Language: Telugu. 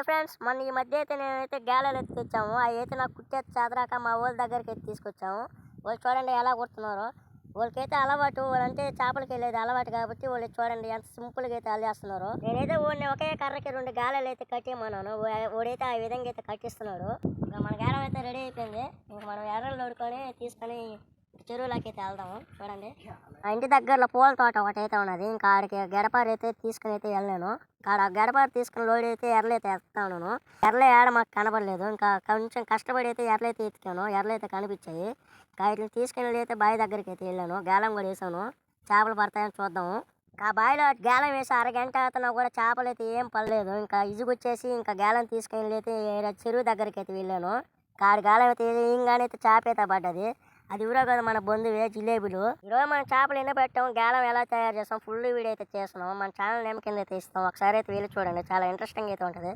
హాయ్ ఫ్రెండ్స్ మొన్న ఈ మధ్య అయితే నేనైతే గేలలు ఎత్తి తెచ్చాము. అవి అయితే నాకు కుట్టేది చాదరాక మా వాళ్ళ దగ్గరికి అయితే తీసుకొచ్చాము. వాళ్ళు చూడండి ఎలా కుడుతున్నారు. వాళ్ళకైతే అలవాటు వాళ్ళంటే చేపలకి వెళ్ళేది అలవాటు కాబట్టి వాళ్ళు చూడండి ఎంత సింపుల్గా అయితే అల్లేస్తున్నారు. నేనైతే వాడిని ఒకే కర్రకి రెండు గాలాలు అయితే కట్టేయమన్నాను. వాడైతే ఆ విధంగా అయితే కట్టిస్తున్నాడు. ఇంకా మన గాలం అయితే రెడీ అయిపోయింది. ఇంకా మనం ఎర్రలు నోడుకొని తీసుకొని చెరువులోకి అయితే వెళ్దాము చూడండి. ఆ ఇంటి దగ్గరలో పూల తోట ఒకటి అయితే ఉన్నది. ఇంకా ఆడికి గడపారు అయితే తీసుకుని అయితే వెళ్ళాను. ఆడ గడపారు తీసుకుని లోడ్ అయితే ఎర్రలు అయితే ఎత్తా ఉన్నాను. ఎర్రలు ఏడ మాకు కనబడలేదు ఇంకా కొంచెం కష్టపడి అయితే ఎర్రలు అయితే ఎత్తికాను ఎర్రలు అయితే కనిపించాయి. ఇంకా వీటిని తీసుకెళ్ళి అయితే బావి దగ్గరికి అయితే వెళ్ళాను. గాలం కూడా వేసాను. చేపలు పడతాయని చూద్దాము. ఇంకా ఆ బావిలో గాలం వేసి అరగంట అవుతున్నా కూడా చేపలు అయితే ఏం పడలేదు. ఇంకా ఇసుగొచ్చేసి ఇంకా గాలం తీసుకెళ్ళి అయితే చెరువు దగ్గరికి అయితే వెళ్ళాను. కాడి గాలం అయితే ఇంగానే అయితే చేప అయితే పడ్డది. అది ఊరో కదా మన బంధువే జిలేబులు. ఈరోజు మనం చేపలు ఎన్ని పెట్టాం గేలం ఎలా తయారు చేస్తాం ఫుల్ వీడియో అయితే చేస్తున్నాం. మన ఛానల్ నేమ్ కింద అయితే ఇస్తాం. ఒకసారి అయితే వెళ్ళి చూడండి చాలా ఇంట్రెస్టింగ్ అయితే ఉంటుంది.